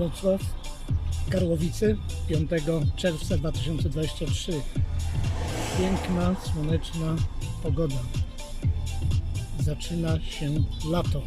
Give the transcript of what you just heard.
Wrocław, Karłowicy 5 czerwca 2023. Piękna, słoneczna pogoda. Zaczyna się lato.